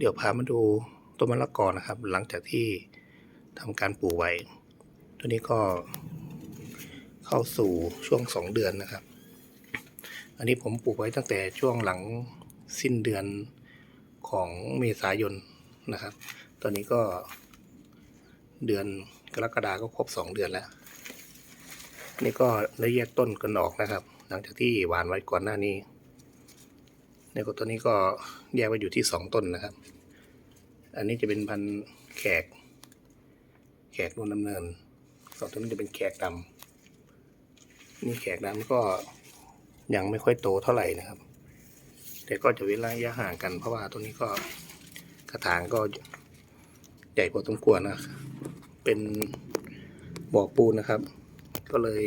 เดี๋ยวพามาดูต้นมะละกอนะครับ หลังจากที่ทำการปลูกไว้ ตัวนี้ก็เข้าสู่ช่วงสองเดือนนะครับ อันนี้ผมปลูกไว้ตั้งแต่ช่วงหลังสิ้นเดือนของเมษายนนะครับ ตอนนี้ก็เดือนกรกฎาก็ครบสองเดือนแล้ว นี่ก็ได้แยกต้นกันออกนะครับ หลังจากที่หวานไว้ก่อนหน้านี้ เนี่ยก็ตัวนี้ก็แยกไว้อยู่ที่สองต้นนะครับ อันนี้จะเป็นพันธุ์แขก แขกนวลดำเนินสองต้นนี้จะเป็นแขกดำนี่แขกดำก็ยังไม่ค่อยโตเท่าไหร่นะครับ แต่ก็จะเว้นระยะห่างกันเพราะว่าตัวนี้ก็กระถางก็ใหญ่พอสมควรนะ เป็นบ่อปูนนะครับ ก็เลย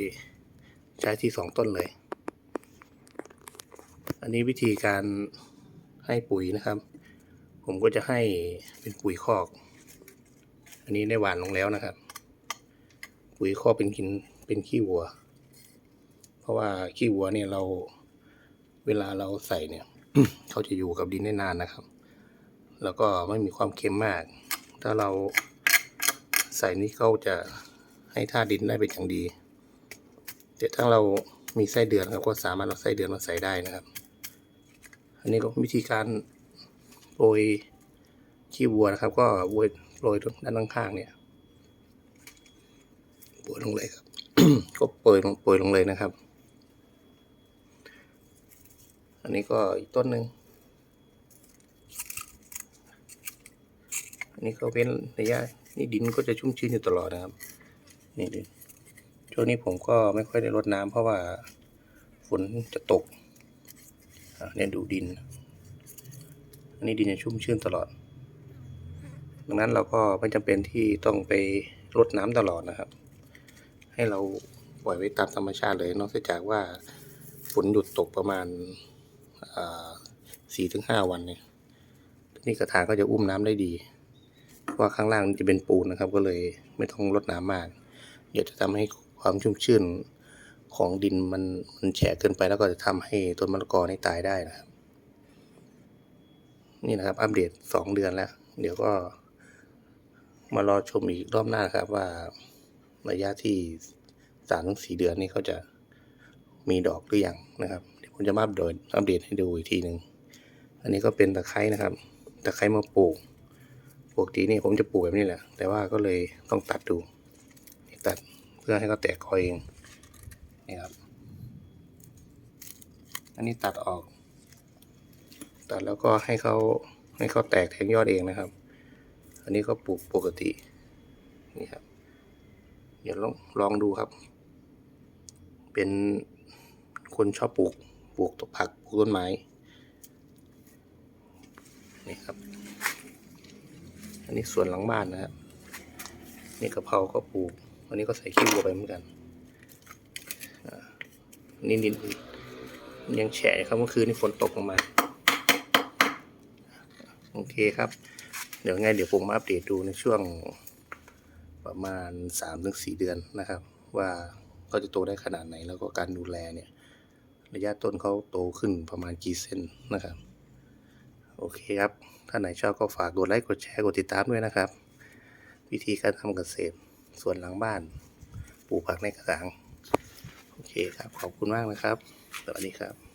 ใช้ที่สองต้นเลย อันนี้วิธีการให้ปุ๋ยนะครับ ผมก็จะให้เป็นปุ๋ยคอก อันนี้ได้หวานลงแล้วนะครับ ปุ๋ยคอกเป็นกินเป็นขี้วัว เพราะว่าขี้วัวเนี่ยเราเวลาเราใส่เนี่ยเขาจะอยู่กับดินได้นานนะครับ แล้วก็ไม่มีความเค็มมาก ถ้าเราใส่นี่เขาจะให้ท่าดินได้เป็นอย่างดี แต่ถ้าเรามีไส้เดือนครับก็สามารถเอาไส้เดือนมาใส่ได้นะครับ อันนี้ก็วิธีการโรยขี้วัวนะครับ ก็โรยโรยด้านข้างๆเนี่ยโรยลงเลยครับ ก็โปรยลงโปรยลงเลยนะครับ อันนี้ก็อีกต้นหนึ่งอันนี้ก็เว้นระยะนี่ดินก็จะชุ่มชื้นอยู่ตลอดนะครับนี่ดินช่วงนี้ผมก็ไม่ค่อยได้รดน้ำเพราะว่าฝนจะตก เนี่ยดูดิน อันนี้ดินจะชุ่มชื้นตลอด ดังนั้นเราก็ไม่จำเป็นที่ต้องไปรดน้ำตลอดนะครับ ให้เราปล่อยไว้ตามธรรมชาติเลย นอกจากว่าฝนหยุดตกประมาณสี่ถึงห้าวันเนี่ยนี่กระถางก็จะอุ้มน้ำได้ดี เพราะว่าข้างล่างจะเป็นปูนนะครับ ก็เลยไม่ต้องรดน้ำมาก เดี๋ยวจะทำให้ความชุ่มชื้น ของดินมันมันแฉะเกินไปแล้วก็จะทำให้ต้นมะละกอนี่ตายได้นะครับ นี่นะครับ อัปเดตสองเดือนแล้ว เดี๋ยวก็มารอชมอีกรอบหน้าครับว่าระยะที่สามถึงสี่เดือนนี้เขาจะมีดอกหรือยังนะครับเดี๋ยวผมจะมาอัปเดตอัปเดตให้ดูอีกทีหนึ่งอันนี้ก็เป็นตะไคร้นะครับตะไคร้มาปลูกปกตินี่ผมจะปลูกแบบนี้แหละ แต่ว่าก็เลยต้องตัดดูตัดเพื่อให้เขาแตกคอเอง นี่ครับ อันนี้ตัดออก ตัดแล้วก็ให้เขาให้เขาแตกแทงยอดเองนะครับ อันนี้ก็ปลูกปกติ นี่ครับ เดี๋ยวลองลองดูครับ เป็นคนชอบปลูก ปลูกต้นผัก ปลูกต้นไม้ นี่ครับ อันนี้สวนหลังบ้านนะครับ นี่กะเพราก็ปลูกอันนี้ก็ใส่ขี้วัวไปเหมือนกัน นี่ดินยังแฉะครับเมื่อคืนนี่ฝนตกลงมา โอเคครับ เดี๋ยวไงเดี๋ยวผมมาอัปเดตดูในช่วงประมาณสามถึงสี่เดือนนะครับ ว่าเขาจะโตได้ขนาดไหนแล้วก็การดูแลเนี่ย ระยะต้นเขาโตขึ้นประมาณกี่เซนนะครับ โอเคครับ ถ้าไหนชอบก็ฝากกดไลค์กดแชร์กดติดตามด้วยนะครับ วิธีการทำเกษตรส่วนหลังบ้าน ปลูกผักในกระถาง เคครับ ขอบคุณมากนะครับ สวัสดีครับ